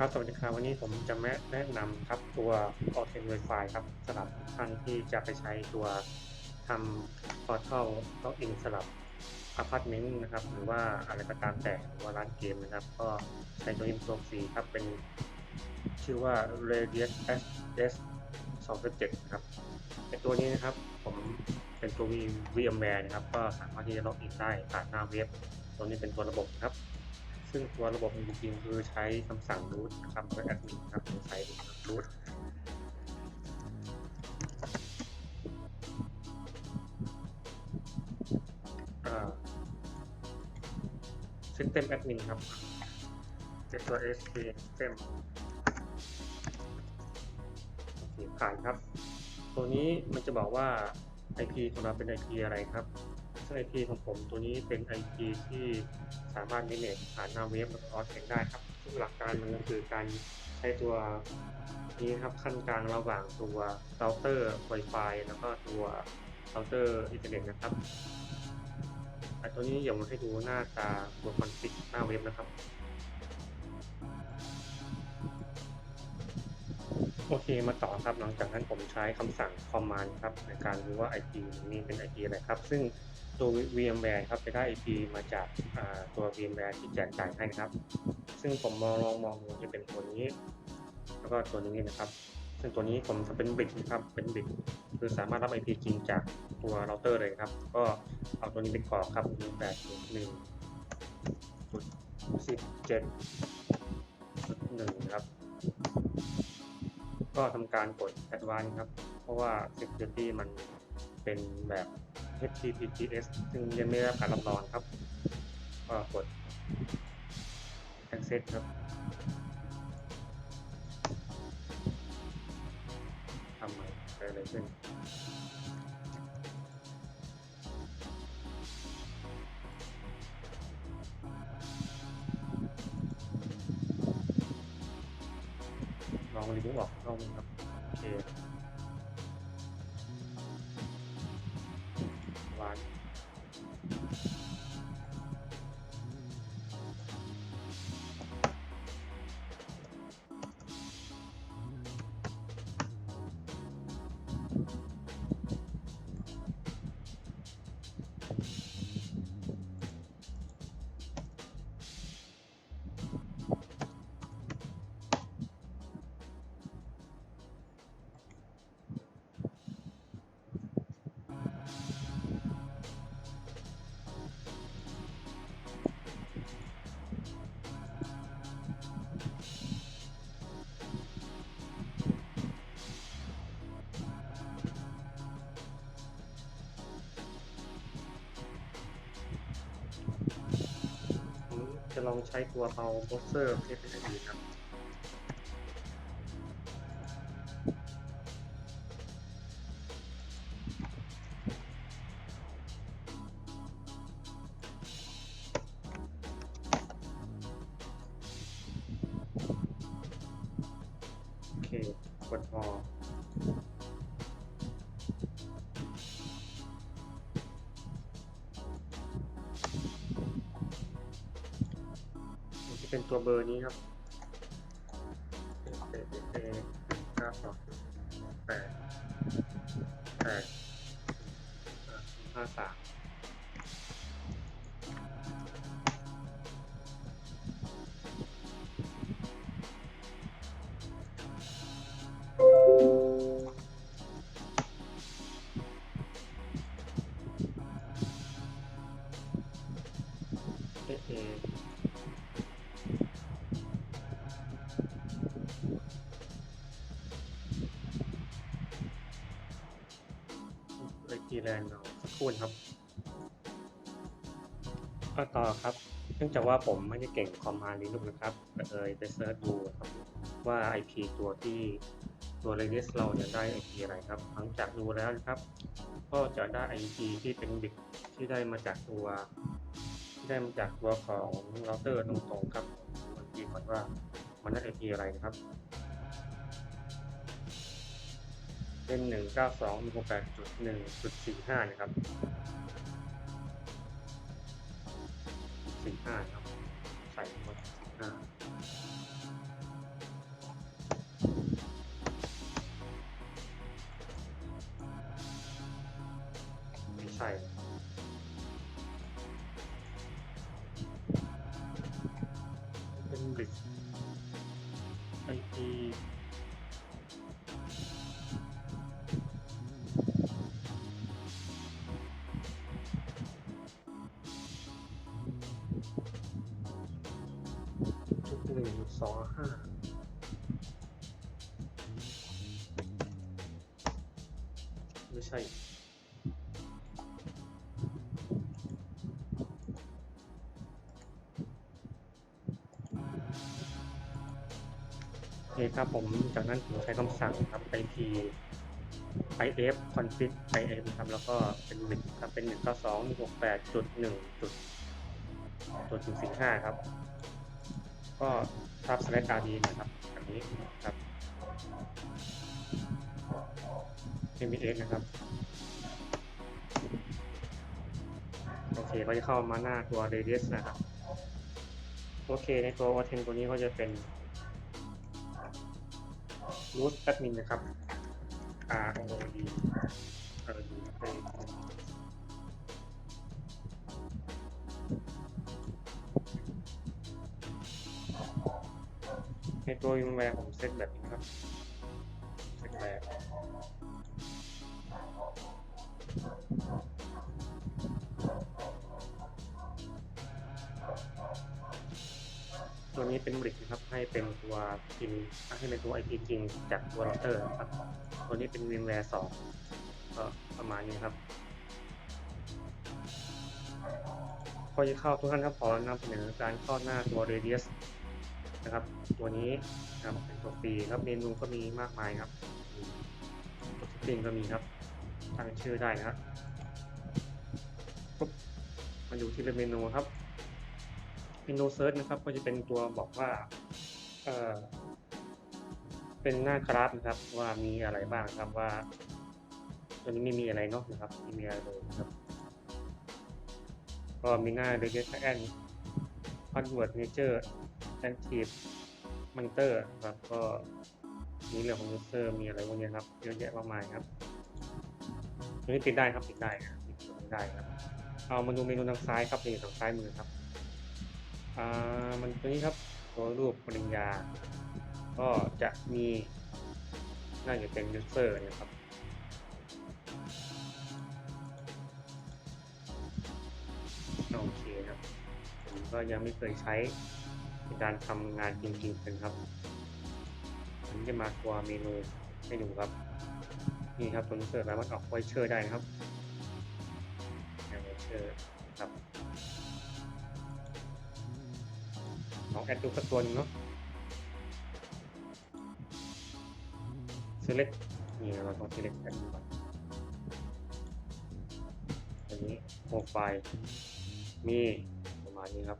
ครับ สวัสดีครับ วันนี้ผมจะแนะนำครับตัว a u t h e n Wi-Fi ครับสำหรับท่านที่จะไปใช้ตัวทำ Portal Login สำหรับอพาร์ตเมนต์นะครับ หรือว่าอะไรก็ตามแต่หรือว่าร้านเกมนะครับ ก็ใช้ตัวนี้ตัวฟรีครับ เป็นชื่อว่า Radius S 2.7นะครับไอตัวนี้นะครับ ผมเป็นตัว VMware นะครับ ก็สามารถที่จะล็อกอินได้ผ่านหน้าเว็บ ตัวนี้เป็นตัวระบบครับ ซึ่งตัวระบบจริงๆคือใช้คำสั่ง root ครับโดยแอดมินครับใช้ root system admin ครับเป็นตัว SP system ผ่านครับ ตัวนี้มันจะบอกว่า IP ของเราเป็น IP อะไรครับ IP ของผมตัวนี้เป็น IP ที่สามารถ manage ผ่านหน้าเว็บแล้วก็ออสเซนได้ครับซึ่งหลักการมันก็คือการใช้ตัวนี้ครับขั้นกลางระหว่างตัวเราเตอร์ Wi-Fi แล้วก็ตัวเราเตอร์อินเทอร์เน็ตนะครับแต่ตัวนี้เดี๋ยวมาให้ดูหน้าตาตัวคอนฟิกหน้าเว็บนะครับ โอเคมาต่อครับหลังจากนั้นผมใช้คำสั่ง command ครับในการรู้ว่า IP นี้เป็น IP อะไรครับ ซึ่ง ตัว VMware ครับจะได้ IP มาจากาตัว VMware ที่แจกจ่ายให้ครับ ซึ่งผมมองลองมองดูจะเป็นตัวนี้ แล้วก็ตัวนี้นะครับ ซึ่งตัวนี้ผมจะเป็นบิตนะครับเป็นบิตคือสามารถรับ IP จริงจากตัวเราเตอร์เลยครับ ก็เอาตัวนี้เป็นกรอกครับ1 8 1 17 1ครับ ก็ทำการกด Advanced ครับ เพราะว่า Security มันเป็นแบบ HTTPS ซึ่งยังไม่ได้รับการรับรองครับ ก็กด Access ครับทำไมเกิดอะไรขึ้นลองลิงก์ออกเข้าครับโอเค ว ลองใช้ตัวเตาโบสเซอร์เทสเป็นดีครับ เป็นตัวเบอร์นี้ครับเอเอเอเก้าสองแปดแปดห้าสามเอเอ ด์เนาะสักครู่นะครับก็ต่อครับ เนื่องจากว่าผมไม่ได้เก่งคอมมาลินุกนะครับเลยไปเซิร์ชดูครับว่า IP ตัวที่ตัว Redis เราเนี่ยได้ IP อะไรครับ หลังจากดูแล้วนะครับ ก็จะได้ IP ที่เป็นบิตที่ได้มาจากตัว ที่ได้มาจากตัวของเราเตอร์ตรงๆครับมันดีก่อนว่ามันได้ IP อะไรนะครับ เส้น 192.68.1.45 นะครับ 45 ครับ ใส่หมด45 เคครับผมจากนั้นผมใช้คำสั่งครับ IP if config if ครับ แล้วก็เป็นบิตครับ เป็น 1 9 2 1 6 8จุด1จุดจุดถึง15ครับ ก็ทับ select rd นะครับแบบนี้ครับ mbs นะครับ โอเคก็จะเข้ามาหน้าตัว radius นะครับ โอเคในตัว o 10ตัวนี้ก็จะเป็น root admin นะครับ R O D เออดีไปในตัววิมแวร์ผมเซตแบบนี้ครับ นี้เป็นบริกนะครับ ให้เป็นตัวพินให้เป็นตัว IP จริงจากตัวเราเตอร์นะครับ ตัวนี้เป็น VMware 2ก็ประมาณนี้ครับพอจะเข้าทุกท่านครับขอนำเสนอการเข้าหน้าตัว Radius นะครับ ตัวนี้นะครับเป็นตัวฟรีครับเมนูก็มีมากมายครับตัวสปริงก็มีครับตั้งชื่อได้นะครับมาดูที่เมนูครับ ร์ชนะครับ ก็จะเป็นตัวบอกว่าเออเป็นหน้ากราฟนะครับว่ามีอะไรบ้างครับว่าตัวนี้ไม่มีอะไรเนาะนะครับไม่มีอะไรเลยนะครับ ก็มีหน้า Radius and Password Nature Active Monitor ครับก็มีเรื่องของ User มีอะไรพวกนี้ครับเยอะแยะมากมายครับตัวนี้ติดได้ครับติดได้ครับติดได้ครับเอามาดูเมนูทางซ้ายครับนี่ทางซ้ายมือครับ อ่ามันตัวนี้ครับตัวรูปปริญญา ก็จะมีน่าจะเป็น user นะครับโอเคครับผมก็ยังไม่เคยใช้ในการทำงานจริงๆเป็นครับผมจะมาตัวเมนูให้ดูครับ นี่ครับตัว user สามารถออกไวเชอร์ได้นะครับไวเชอร์ ครับลองแอดดูสักตัวนึงเนาะ select นี่เราต้อง select แอดดูก่อนอันนี้โปรไฟล์มีประมาณนี้ครับ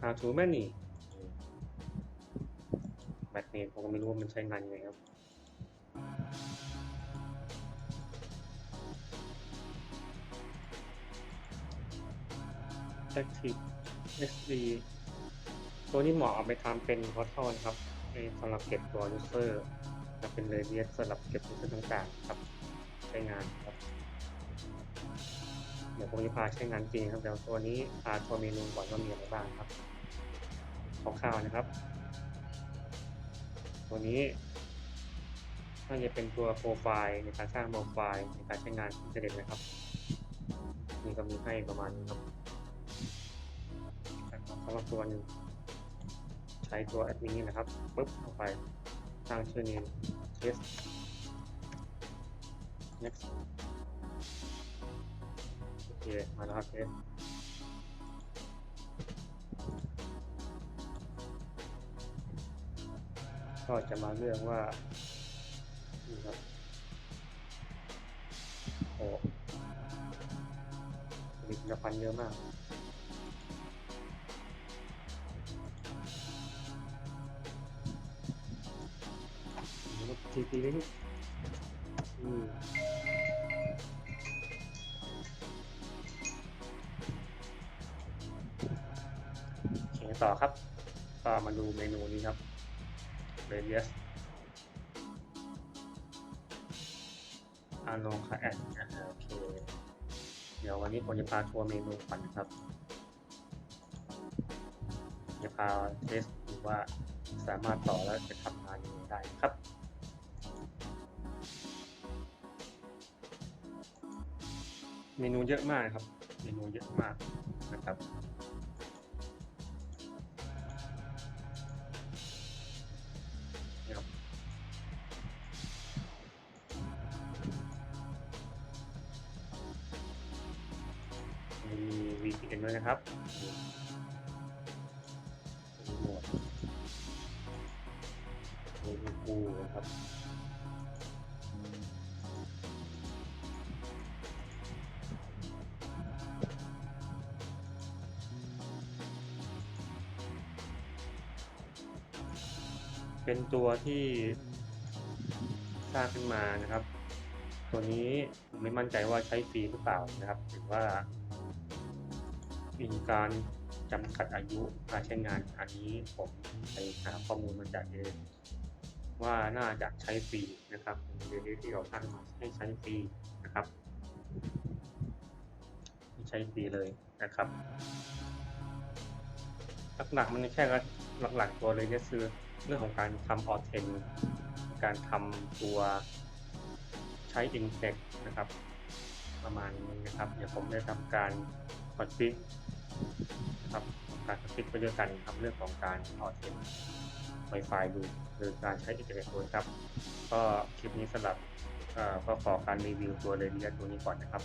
how to many แบตเนมผมก็ไม่รู้ว่ามันใช้งานยังไงครับ Active SD ตัวนี้เหมาะเอาไปทำเป็น portal นะครับในสำหรับเก็บตัว user จะเป็น radius สำหรับเก็บ user ต่างๆครับใช้งานครับ เดี๋ยวผมจะพาใช้งานจริงครับเดี๋ยวตัวนี้พาตัวเมนูก่อนว่ามีอะไรบ้างครับคร่าวๆนะครับ ตัวนี้น่าจะเป็นตัวโปรไฟล์ในการสร้างโปรไฟล์ในการใช้งานอินเทอร์เน็ตนะครับ นี่ก็มีให้ประมาณนี้ครับ สำหรับตัวนใช้ตัวแอดมินนี่นะครับปุ๊บเข้าไปสร้างชื่อ name test next โอเคมาแล้วครับ test ก็จะมาเรื่องว่านี่ครับโอ้ผลิตภัณฑ์เยอะมาก ทีทีเลยลูกอืมโอเคต่อครับ ก็มาดูเมนูนี้ครับ radius อาโนคาแอดโอเค เดี๋ยววันนี้ผมจะพาทัวร์เมนูก่อนครับ จะพาเทสดูว่าสามารถต่อแล้วจะทำงานยังไงได้ครับ เมนูเยอะมากครับ เมนูเยอะมากนะครับนี่ครับมี VPN ด้วยนะครับมีหมวดมีกูนะครับ เป็นตัวที่สร้างขึ้นมานะครับ ตัวนี้ผมไม่มั่นใจว่าใช้ฟรีหรือเปล่านะครับหรือว่ามีการจำกัดอายุการใช้งานอันนี้ผมไปหาข้อมูลมาจากเองว่าน่าจะใช้ฟรีนะครับเป็นเรื่องที่เราตั้งมาให้ใช้ฟรีนะครับใช้ฟรีเลยนะครับ หลักๆมันแค่หลักๆตัวเลยเนี่ยคือ เรื่องของการทำออเทนการทำตัวใช้ i n t e x นะครับ ประมาณนี้นะครับ เดี๋ยวผมจะทำการคอนฟิกนะครับการคอนฟิกไปด้วยกันครับเรื่องของการออเทน Wi-Fi ดูหรือการใช้อินเทอร์เน็ตด้วยครับ ก็คลิปนี้สำหรับเอ่อก็ขอการรีวิวตัวเรเดียตัวนี้ก่อนนะครับ